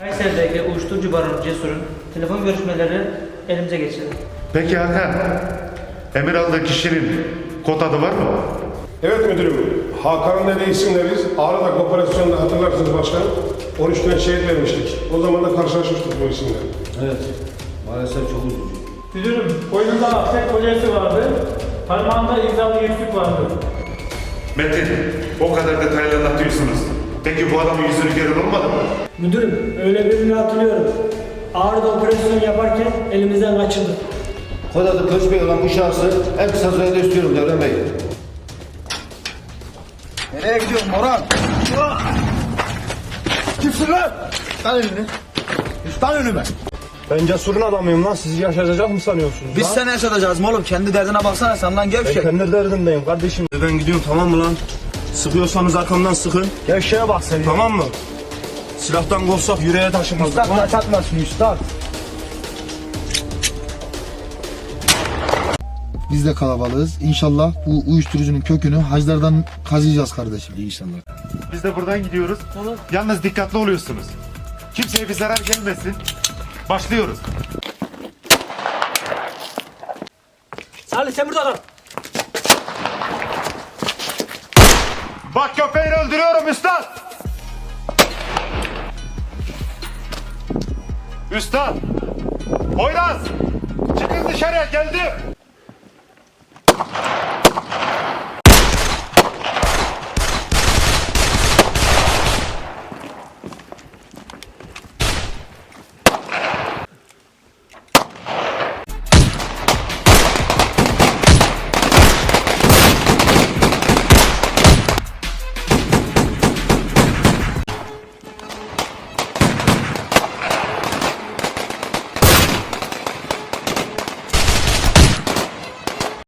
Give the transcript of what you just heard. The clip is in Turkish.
Kayseri'deki uyuşturucu baronu Cesur'un telefon görüşmeleri elimize geçirildi. Peki Hakan, emir aldığı kişinin kod adı var mı? Evet müdürüm. Hakan'ın dediği isimleriz. Ağrı'daki operasyonda hatırlarsınız başkanım. 13 tane şehit vermiştik. O zaman da karşılaşmıştık bu isimle. Evet. Maalesef çok üzücü. Müdürüm, boynunda afet kolyesi vardı. Parmağında imzalı yüzük vardı. Metin, o kadar detaylı anlatıyorsunuz. Peki bu adamın yüzünü gören olmadı mı? Müdürüm öyle birini hatırlıyorum. Ağrı'da operasyon yaparken elimizden kaçırdı. Kod adı Köç Bey olan bu şahsı en kısa sürede istiyorum Devran Bey. Nereye gidiyorsun Moran? Kimsin lan? Lan elini. Lan önüme. Ben cesurun adamıyım lan. Sizi yaşatacak mı sanıyorsunuz Biz lan? seni yaşatacağız oğlum. Kendi derdine baksana sen lan Ben gevşek. kendi derdimdeyim kardeşim. Ben gidiyorum tamam mı lan? Sıkıyorsanız arkamdan sıkın. Gevşeye bak sen. Tamam mı? Silahtan korksak yüreğe taşımaz. Üstad taş atmasın üstad. Biz de kalabalığız. İnşallah bu uyuşturucunun kökünü haclardan kazıyacağız kardeşim. İnşallah. Biz de buradan gidiyoruz. Yalnız dikkatli oluyorsunuz. Kimseye bir zarar gelmesin. Başlıyoruz. Salih sen burada kal. Bak köpeğini öldürüyorum üstad. Üstad. Poyraz. Çıkın dışarıya geldim.